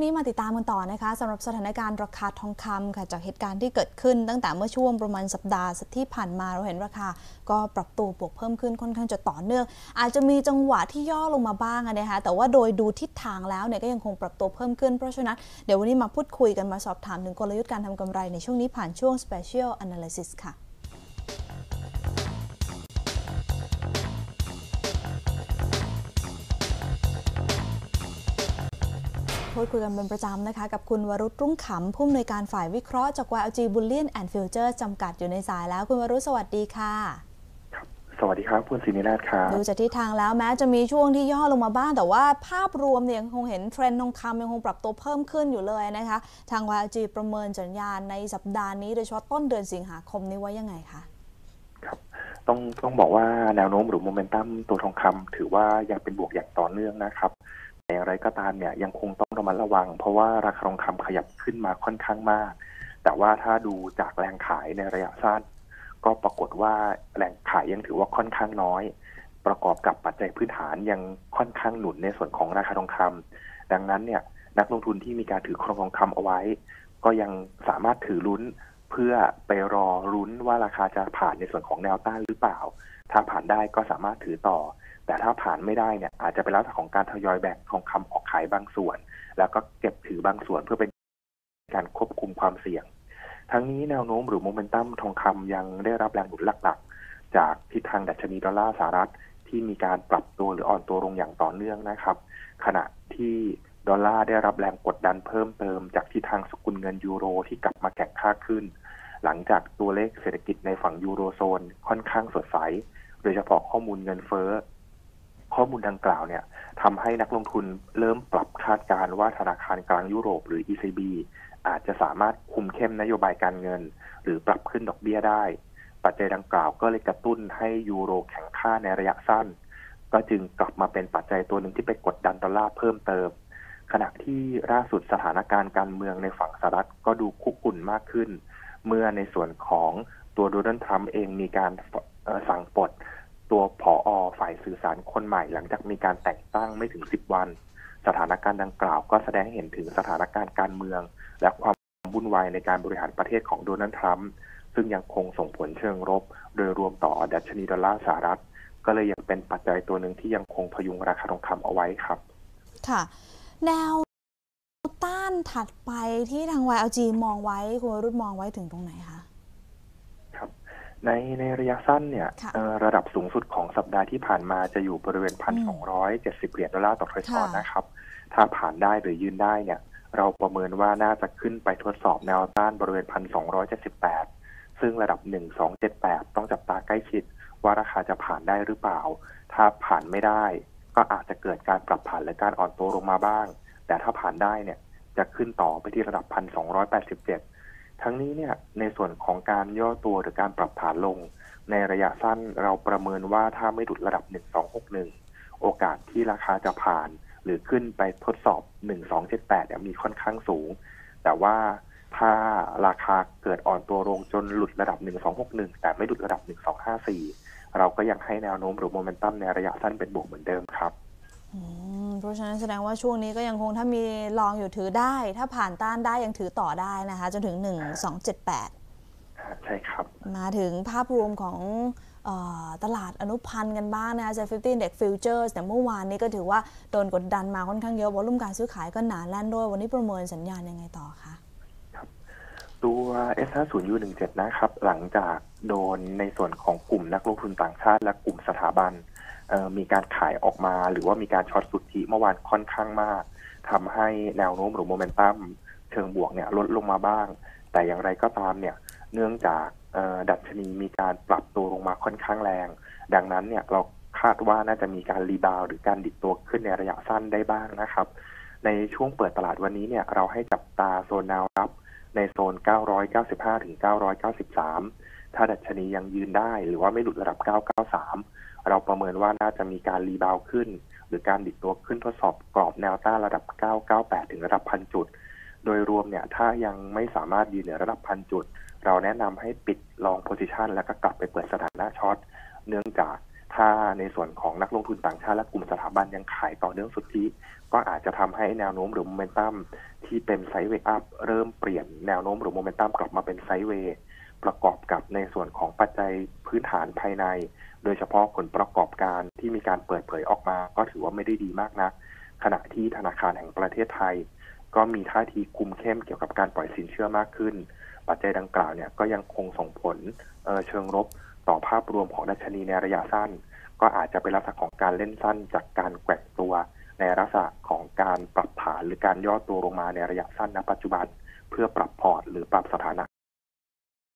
นี้มาติดตามกันต่อนะคะสำหรับสถานการณ์ราคาทองคำค่ะจากเหตุการณ์ที่เกิดขึ้น ตั้งแต่เมื่อช่วงประมาณสัปดาห์ที่ผ่านมาเราเห็นราคา ก็ปรับตัวบวกเพิ่มขึ้นค่อนข้างจะต่อเนื่อง อาจจะมีจังหวะที่ย่อลงมาบ้างนะคะแต่ว่าโดยดูทิศทางแล้วเนี่ยก็ยังคงปรับตัวเพิ่มขึ้นเพราะฉะนั้นเดี๋ยววันนี้มาพูดคุยกันมาสอบถามถึงกลยุทธ์การทำกำไรในช่วงนี้ผ่านช่วง Special Analysis ค่ะ พูดคุยกันเป็นประจำนะคะ กับคุณวรุษรุ่งขำผู้อำนวยการฝ่ายวิเคราะห์จาก YLG Bullion and Futures จำกัดอยู่ในสายแล้ว คุณวรุษสวัสดีค่ะครับสวัสดีครับคุณศินินาถครับดูจากทิศทางแล้วแม้จะมีช่วงที่ย่อลงมาบ้าง แต่ว่าภาพรวมเนี่ยยังคงเห็นเทรนด์ทองคำยังคงปรับตัวเพิ่มขึ้นอยู่เลยนะคะ ทาง YLG ประเมินสัญญาณในสัปดาห์นี้โดยเฉพาะต้นเดือนสิงหาคมนี้ไว้ยังไงคะครับต้องต้องบอกว่าแนวโน้มหรือโมเมนตัมตัวทองคำถือว่ายังเป็นบวกอย่างต่อเนื่องนะครับ อย่างไรก็ตามเนี่ยยังคงต้องระมัดระวัง เพราะว่าราคาทองคำขยับขึ้นมาค่อนข้างมาก แต่ว่าถ้าดูจากแรงขายในระยะสั้น ก็ปรากฏว่าแรงขายยังถือว่าค่อนข้างน้อย ประกอบกับปัจจัยพื้นฐานยังค่อนข้างหนุนในส่วนของราคาทองคำดังนั้นเนี่ยนักลงทุนที่มีการถือครองทองคำเอาไว้ ก็ยังสามารถถือลุ้น เพื่อไปรอรุ้นว่าราคาจะผ่านในส่วนของแนวต้านหรือเปล่า ถ้าผ่านได้ก็สามารถถือต่อ แต่ถ้าผ่านไม่ได้เนี่ยอาจจะเป็นลักษณะของการทยอยแบ่งทองคำออกขายบางส่วน แล้วก็เก็บถือบางส่วนเพื่อเป็นการควบคุมความเสี่ยง ทั้งนี้แนวโน้มหรือโมเมนตัมทองคำยังได้รับแรงหนุนหลักๆ จากทิศทางดัชนีดอลลาร์สหรัฐที่มีการปรับตัวหรืออ่อนตัวลงอย่างต่อเนื่องนะครับ ขณะที่ดอลลาร์ได้รับแรงกดดันเพิ่มเติมจากทิศทางสกุลเงินยูโรที่กลับมาแข็งค่าขึ้น หลังจากตัวเลขเศรษฐกิจในฝั่งยูโรโซนค่อนข้างสดใส โดยเฉพาะข้อมูลเงินเฟ้อ ข้อมูลดังกล่าวเนี่ยทำให้นักลงทุนเริ่มปรับคาดการณ์ว่าธนาคารกลางยุโรปหรือ ECB อาจจะสามารถคุมเข้มนโยบายการเงิน หรือปรับขึ้นดอกเบี้ยได้ ปัจจัยดังกล่าวก็เลยกระตุ้นให้ยูโรแข็งค่าในระยะสั้น ก็จึงกลับมาเป็นปัจจัยตัวหนึ่งที่ไปกดดันดอลลาร์เพิ่มเติม ขณะที่ล่าสุดสถานการณ์การเมืองในฝั่งสหรัฐก็ดูคุกคุ่นมากขึ้น เมื่อในส่วนของตัวโดนัลด์ทรัมป์เองมีการสั่งปลดตัวผออฝ่ายสื่อสารคนใหม่ หลังจากมีการแต่งตั้งไม่ถึงสิบวัน สถานการณ์ดังกล่าวก็แสดงให้เห็นถึงสถานการณ์การเมือง และความวุ่นวายในการบริหารประเทศของโดนัลด์ทรัมป์ซึ่งยังคงส่งผลเชิงรบโดยรวมต่อดัชนีดอลลาร์สหรัฐ ก็เลยยังเป็นปัจจัยตัวหนึ่งที่ยังคงพยุงราคาทองคำเอาไว้ครับ ค่ะ แนว ถัดไปที่ทาง YLG มองไว้คุณรุ่มองไว้ถึงตรงไหนคะในในระยะสั้นเนี่ยระดับสูงสุดของสัปดาห์ที่ผ่านมาจะอยู่บริเวณพันสองร้อยเจ็ดสิบเหรียญดอลลาร์ต่อทรัลนะครับ ถ้าผ่านได้หรือยืนได้เนี่ย เราประเมินว่าน่าจะขึ้นไปทดสอบแนวต้านบริเวณพันสองร้อยเจ็ดสิบแปดซึ่งระดับหนึ่งสองเจ็ดแปดต้องจับตาใกล้ชิด ว่าราคาจะผ่านได้หรือเปล่า ถ้าผ่านไม่ได้ ก็อาจจะเกิดการปรับผ่านและการอ่อนตัวลงมาบ้างแต่ถ้าผ่านได้เนี่ย จะขึ้นต่อไปที่ระดับพันสองร้อยแปดสิบเจ็ดทั้งนี้เนี่ยในส่วนของการย่อตัวหรือการปรับฐานลง ในระยะสั้นเราประเมินว่าถ้าไม่ดุดระดับ 1261 โอกาสที่ราคาจะผ่าน หรือขึ้นไปทดสอบ 1278เนี่ยมีค่อนข้างสูง แต่ว่าถ้าราคาเกิดอ่อนตัวลงจนหลุดระดับ 1261 แต่ไม่หลุดระดับ 1254 เราก็ยังให้แนวโน้มหรือโมเมนตัมในระยะสั้นเป็นบวกเหมือนเดิมครับ เพราะฉะนั้นแสดงว่าช่วงนี้ก็ยังคงถ้ามีลองอยู่ถือได้ ถ้าผ่านต้านได้ยังถือต่อได้นะคะ จนถึง 1278 ใช่ครับ มาถึงภาพรวมของตลาดอนุพันธ์กันบ้างนะคะจาก50 Index Futures แต่เมื่อวานนี้ก็ถือว่าโดนกดดันมาค่อนข้างเยอะวอลุ่มการซื้อขายก็หนาแน่นด้วย วันนี้ประเมินสัญญาณยังไงต่อคะครับตัว S50U17 นะครับ หลังจากโดนในส่วนของกลุ่มนักลงทุนต่างชาติและกลุ่มสถาบัน มีการขายออกมา หรือว่ามีการช็อตสุทธิเมื่อวานค่อนข้างมากทำให้แนวโน้มหรือโมเมนตัมเชิงบวกเนี่ยลดลงมาบ้าง แต่อย่างไรก็ตามเนี่ยเนื่องจากดัชนีมีการปรับตัวลงมาค่อนข้างแรง ดังนั้นเนี่ยเราคาดว่าน่าจะมีการรีบาวหรือการดิดตัวขึ้นในระยะสั้นได้บ้างนะครับ ในช่วงเปิดตลาดวันนี้เนี่ยเราให้จับตาโซนแนวรับในโซน 995 ถึง 993 ถ้าดัชนียังยืนได้หรือว่าไม่หลุดระดับ 993 เราประเมินว่าน่าจะมีการรีบาวขึ้น หรือการดิดตัวขึ้นทดสอบกรอบแนวต้านระดับ 998 ถึงระดับพันจุด โดยรวมเนี่ยถ้ายังไม่สามารถยืนเหนือระดับพันจุด เราแนะนำให้ปิดลองโพซิชันแล้วก็กลับไปเปิดสถานะช็อตเนื่องจากถ้าในส่วนของนักลงทุนต่างชาติและกลุ่มสถาบันยังขายต่อเนื่องสุทธิก็อาจจะทำให้แนวโน้มหรือโมเมนตัมที่เป็นไซด์เวย์อัพเริ่มเปลี่ยนแนวโน้มหรือโมเมนตัมกลับมาเป็นไซด์เวย์ประกอบกับในส่วนของปัจจัยพื้นฐานภายใน โดยเฉพาะผลประกอบการที่มีการเปิดเผยออกมา ก็ถือว่าไม่ได้ดีมากนะัก ขณะที่ธนาคารแห่งประเทศไทย ก็มีท่าทีคุมเข้มเกี่ยวกับการปล่อยสินเชื่อมากขึ้น ปัจจัยดังกล่าวเนี่ยก็ยังคงส่งผลเเชิงลบต่อภาพรวมของดัชนีในระยะสั้น ก็อาจจะเป็นลักษณะของการเล่นสั้น จากการแกว่งตัว ในลักษณะของการปรับฐานหรือการย่อตัวลงมาในระยะสั้นณปัจจุบัน เพื่อปรับพอร์ตหรือปรับสถานะ